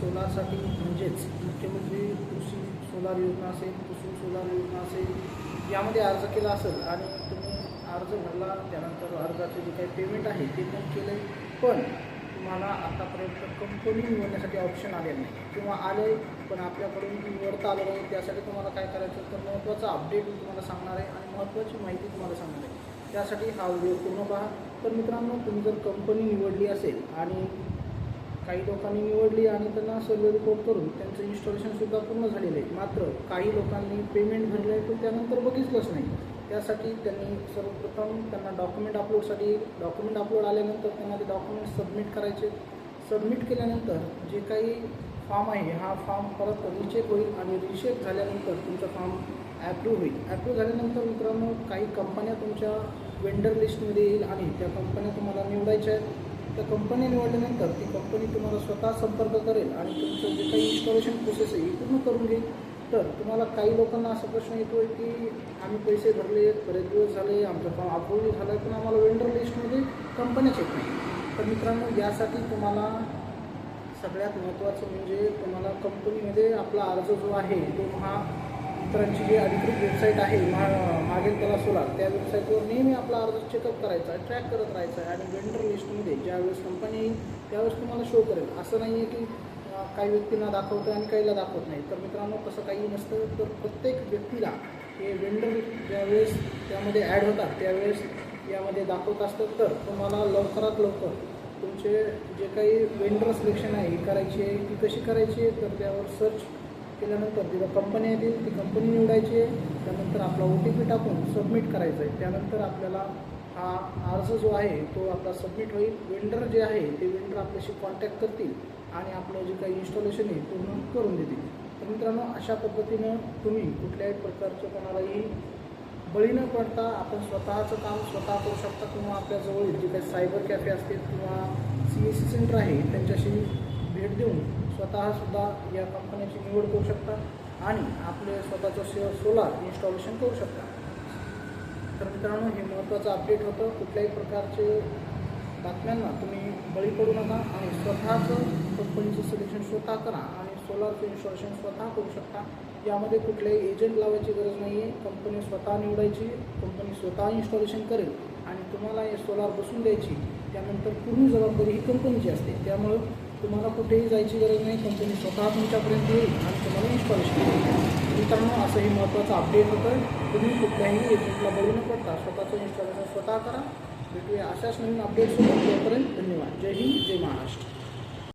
सोलारसाठी म्हणजेच मुख्यमंत्री कृषी सोलार योजना असेल कुसुम सोलार योजना असेल यामध्ये अर्ज केला असेल आणि तुम्ही अर्ज भरला त्यानंतर अर्जाचे जे काही पेमेंट आहे ते पण केलं पण तुम्हाला आतापर्यंत कंपनी निवडण्यासाठी ऑप्शन आले नाही. किंवा आले पण आपल्याकडून निवडता आलं नाही त्यासाठी तुम्हाला काय करायचं? तर महत्त्वाचं अपडेट मी तुम्हाला सांगणार आहे आणि महत्त्वाची माहिती तुम्हाला सांगणार आहे. त्यासाठी हा व्हिडिओ पूर्ण पहा. तर मित्रांनो तुम्ही जर कंपनी निवडली असेल आणि काही लोकांनी निवडली आणि त्यांना सर्वे रिपोर्ट करून त्यांचं इन्स्टॉलेशनसुद्धा पूर्ण झालेलं आहे. मात्र काही लोकांनी पेमेंट भरलं आहे पण त्यानंतर बघितलंच नाही. त्यासाठी त्यांनी सर्वप्रथम त्यांना डॉक्युमेंट अपलोडसाठी डॉक्युमेंट अपलोड आल्यानंतर त्यांना ते डॉक्युमेंट सबमिट करायचे. सबमिट केल्यानंतर जे काही फॉर्म आहे हा फॉर्म परत रिचेक होईल आणि रिचेक झाल्यानंतर तुमचा फॉर्म ॲप्रूव्ह होईल. ॲप्रूव्ह झाल्यानंतर मित्रांनो काही कंपन्या तुमच्या वेंडर लिस्टमध्ये येईल आणि त्या कंपन्या तुम्हाला निवडायच्या आहेत. त्या कंपनी निवडल्यानंतर ती कंपनी तुम्हाला स्वतः संपर्क करेल आणि तुमचं जे काही इन्स्टॉलेशन प्रोसेस आहे ही पूर्ण करून घेईल. तर तुम्हाला काही लोकांना असा प्रश्न येतो आहे की आम्ही पैसे भरले बरेच दिवस झाले आमचं फॉर्म अप्रूव्ह झालं आहे पण आम्हाला वेंडर लिस्टमध्ये कंपन्याच चेक नाही. तर मित्रांनो यासाठी तुम्हाला सगळ्यात महत्त्वाचं म्हणजे तुम्हाला कंपनीमध्ये आपला अर्ज जो आहे तो हा मित्रांची जी अधिकृत वेबसाईट आहे मा मागेल त्याला सोलार त्या वेबसाईटवर नेहमी आपला अर्ज चेकअप करायचा आहे ट्रॅक करत राहायचा आहे आणि वेंडर लिस्टमध्ये ज्यावेळेस कंपनी येईल त्यावेळेस तुम्हाला शो करेल. असं नाही आहे की काही व्यक्तींना दाखवतं आणि काहीला दाखवत नाही. तर मित्रांनो तसं काही नसतं. तर प्रत्येक व्यक्तीला हे वेंडर ज्यावेळेस त्यामध्ये ॲड होतात त्यावेळेस यामध्ये दाखवत असतं तर तुम्हाला लवकरात लवकर तुमचे जे काही वेंडर सिलेक्शन आहे करायची आहे ती कशी करायची आहे तर त्यावर सर्च केल्यानंतर तिथं कंपनी येतील ती कंपनी निवडायची आहे. त्यानंतर आपला ओ टी पी टाकून सबमिट करायचं आहे. त्यानंतर आपल्याला हा अर्ज जो आहे तो आपला सबमिट होईल. वेंडर जे आहे ते वेंडर आपल्याशी कॉन्टॅक्ट करतील आणि आपलं जे काही इन्स्टॉलेशन आहे पूर्ण करून देतील. तर मित्रांनो अशा पद्धतीनं तुम्ही कुठल्याही प्रकारचं कोणालाही बळी न पडता आपण स्वतःचं काम स्वतः करू शकता. किंवा आपल्याजवळील जे काही सायबर कॅफे असतील किंवा सी एस सी सेंटर आहे त्यांच्याशी देऊन स्वतःसुद्धा या कंपन्याची निवड करू शकता आणि आपले स्वतःचं से सोलार इन्स्टॉलेशन करू शकता. तर मित्रांनो हे महत्त्वाचं अपडेट होतं. कुठल्याही प्रकारचे बातम्यांना तुम्ही बळी पडू नका आणि स्वतःचं कंपनीचं सिलेक्शन स्वतः करा आणि सोलारचं इन्स्टॉलेशन स्वतः करू शकता. यामध्ये कुठल्याही एजंट लावायची गरज नाही आहे कंपनी स्वतः निवडायची कंपनी स्वतः इन्स्टॉलेशन करेल आणि तुम्हाला हे सोलार बसून द्यायची. त्यानंतर पूर्ण जबाबदारी ही कंपनीची असते. त्यामुळं तुम्हाला कुठेही जायची गरज नाही कंपनी स्वतः तुमच्यापर्यंत येईल आणि तुम्हाला इन्स्टॉलेशन करेल मित्रांनो असं हे महत्त्वाचं अपडेट होतं तुम्ही कुठल्याही एजंटला बघू न पडता स्वतःचं इन्स्टॉलेशन स्वतः करा. भेटूया अशाच नवीन अपडेट्स तोपर्यंत धन्यवाद. जय हिंद जय महाराष्ट्र.